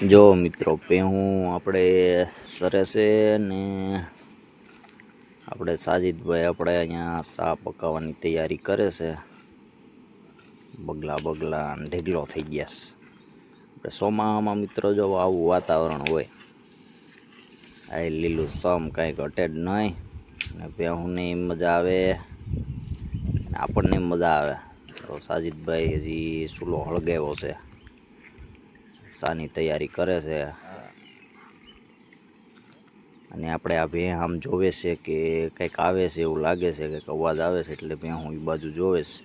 જો મિત્રો પેહું આપણે સરે છે ને આપણે સાજિદભાઈ આપણે અહીંયા સા પકાવવાની તૈયારી કરે છે. બગલા બગલા ઢેગલો થઈ ગયા છે. આપણે ચોમાસામાં મિત્રો જો આવું વાતાવરણ હોય, આ લીલું સમ કાંઈક અટેડ નહીં. ને પેહુંને મજા આવે આપણને મજા આવે. તો સાજિદભાઈ હજી ચૂલો હળગાવ્યો છે. સાની તૈયારી કરે છે. અને આપણે આ ભે આમ જોવે છે કે કંઈક આવે છે એવું લાગે છે કંઈક અવાજ આવે છે એટલે ભે હું એ બાજુ જોવે છે.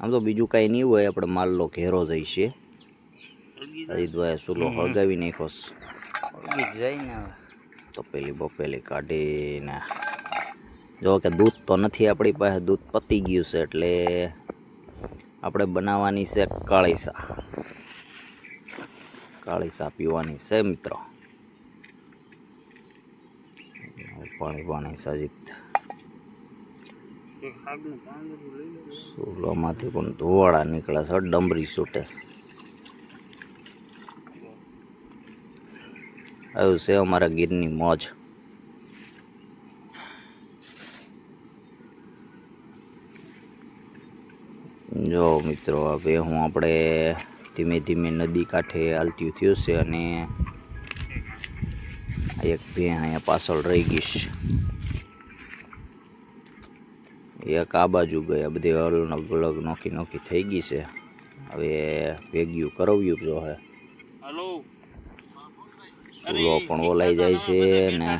આમ તો બીજું કાંઈ નહીં હોય આપણે માલનો ઘેરો જઈ છે. હરિદ્વારે ચૂલો હળગાવી નાખો તો પેલી બપેલી કાઢીને જો કે દૂધ તો નથી આપણી પાસે દૂધ પતી ગયું છે એટલે આપણે બનાવવાની છે કાળી સા કાળી સા પીવાની છે મિત્રો પાણી પાણી સાજીત ચૂલામાંથી પણ ધોવાળા નીકળે છે ડમરી છૂટે છે. આવ્યું છે અમારા ગીરની મોજ. જો મિત્રો હવે હું આપણે ધીમે ધીમે નદી કાંઠે હાલતી થયું છે અને આ એક ભે અહીંયા પાછળ રહી ગઈશ એક આ બાજુ ગયા બધી અલગ અલગ નોખી નોખી થઈ ગઈ છે. હવે ભેગ્યું કરવ્યું જો હે. ચૂલો પણ ઓલાઈ જાય છે ને.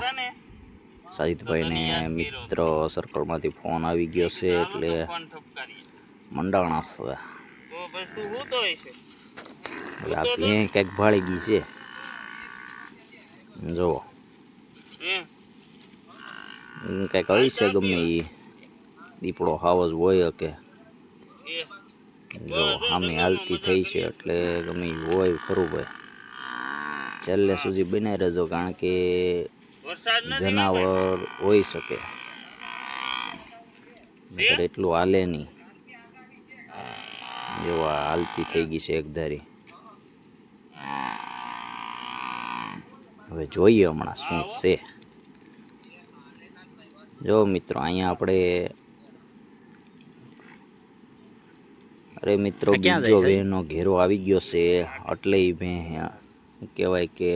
સાહિદભાઈને મિત્ર સર્કલમાંથી ફોન આવી ગયો છે એટલે મંડાણા છે? આ ભેં કંઈક ભાળી ગઈ છે. જુઓ. કંઈક આવી છે ગમે એ. દીપડો હાવજ હોય કે જો આમે હાલતી થઈ છે એટલે ગમે હોય ખરું ભાઈ. છેલ્લે સુધી બનાવી રહેજો કારણ કે જનાવર હોઈ શકે. એટલું હાલે નહીં. જેવા હાલતી થઈ ગઈ છે એક ધારી. હવે જોઈએ હમણાં શું છે. જો મિત્રો અહીંયા આપણે અરે મિત્રો બીજો વેનો ઘેરો આવી ગયો છે. એટલે મેં કહેવાય કે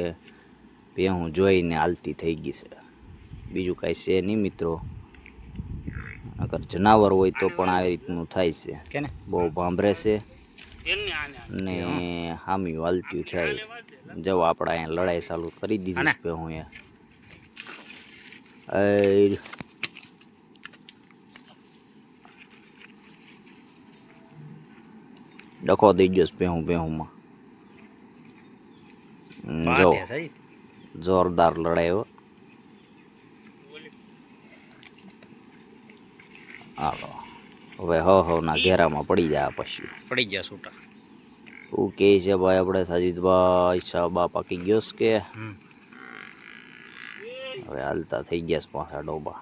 ભે હું જોઈને હાલતી થઈ ગઈ છે. બીજું કાંઈ છે નહીં મિત્રો. અગર જનાવર હોય તો પણ આવી રીતનું થાય છે. બહુ ભાંભરે છે. ને હામી વાલતું છે જવો આપણે અહીંયા લડાઈ ચાલુ કરી દીધી છે હું એ ડખો દઈ ગયો છે ભેહું ભેહુંમાં. હમ, જો. જોરદાર લડાઈ હો હાલો હવે હ હ ના ઘેરામાં પડી જાય પછી. પડી ગયા છૂટા. ઓકે છે ભાઈ આપણે સાજીદભાઈ શાહબા પાકી ગયો છે કે? હવે હાલતા થઈ ગયા છે પાછા ડોબા.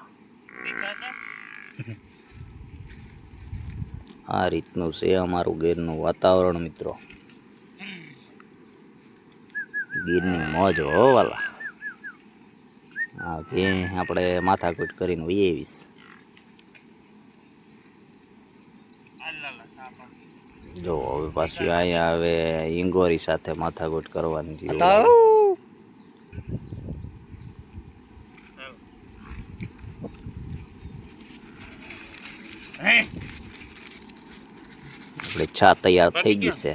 આ રીતનું છે અમારું ગીરનું વાતાવરણ મિત્રો. ગીરની મોજ હોવાલા હા કે આપણે માથાકૂટ કરીને વહી આવીશ. જો હવે પાછું અહીંયા હવે ઇંગોરી સાથે માથાકૂટ કરવાની આપણે છા તૈયાર થઈ ગઈ છે.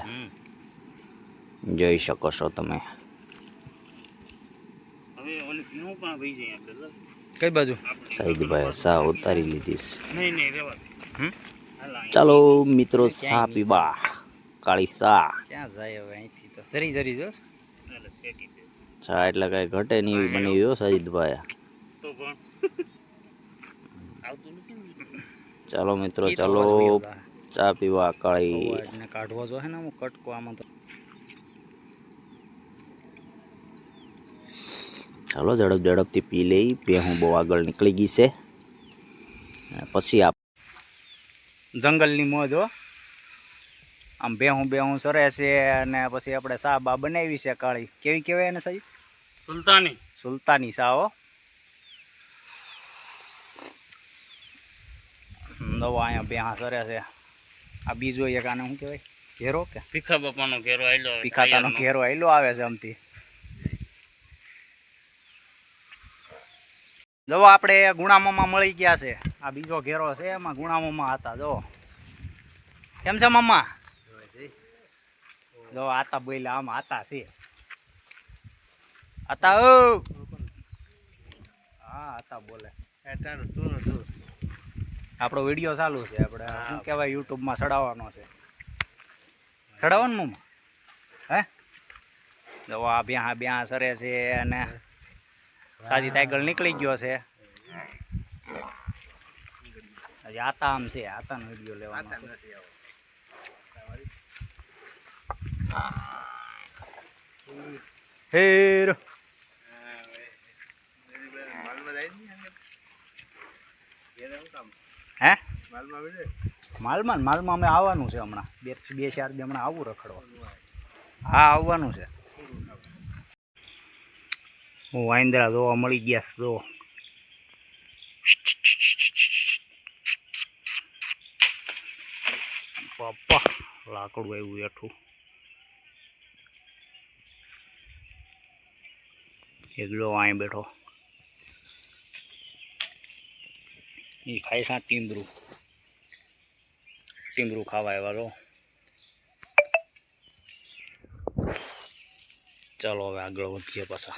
જોઈ શકો છો તમે. હવે ઓલી ભીનું પણ ભઈ જાય આપણે કઈ બાજુ? સાઈદભાઈ સા ઉતારી લીધી છે. નહીં નહીં રેવા હમ? ચાલો મિત્રો સા પીવા કાળી સા ક્યાં જાય હવે અહીંથી તો? જરી જરી જો. ચા એટલે કઈ ઘટે નહીં એવી બની ગયો સાજીદભાઈ તો પણ. આવતું નથી ને ચાલો મિત્રો ચાલો. ચા પીવા કાળી. કાઢવો જો હે ને હું કટકો આમાં તો. ચાલો ઝડપ ઝડપથી પી લઈ. પે હું બહુ આગળ નીકળી ગઈ છે. પછી આપ જંગલની મોજ હો. આમ બેહું બેહું સરે છે અને પછી આપણે સા બા બનાવી છે કાળી. કેવી કહેવાય એને સાહેબ? સુલતાની. સુલતાની સા હો. નવા અહીંયા બેહા સરે છે. આ બીજો એક આને શું કહેવાય? ઘેરો કે? ભીખા બાપાનો ઘેરો આયલો ભીખાતાનો ઘેરો આયલો આવે છે આમથી. જો આપણે ગુણામામાં મળી ગયા છે. આ બીજો ઘેરો છે એમાં ગુણા હતા જો. કેમ છે મમ્મા? જો આતા બોલ્યા આમ હતા છે. આતા ઓ હા આતા બોલે. આપણો વીડિયો ચાલુ છે આપણે શું કહેવાય યુટ્યુબમાં ચડાવવાનો છે. ચડાવવાનું? મમ્મા હે? જો આ બ્યા બ્યા સરે છે અને સાજી તાઈગળ નીકળી ગયો છે. હજી આતા આમ છે આતાનો વીડિયો લેવાનો છે. હેર હે માલમાં માલમાં અમે આવવાનું છે હમણાં. બે બે ચાર દી હમણાં આવું રખડવા. હા આવવાનું છે. હું વાંદરા જોવા મળી ગયા જો પપ્પા લાકડું આવ્યું એઠું એકલો અહીં બેઠો. એ ખાય સા ટીમરું ટીમરું ખાવા આવ્યા લો ચાલો હવે આગળ વધીએ પાછા.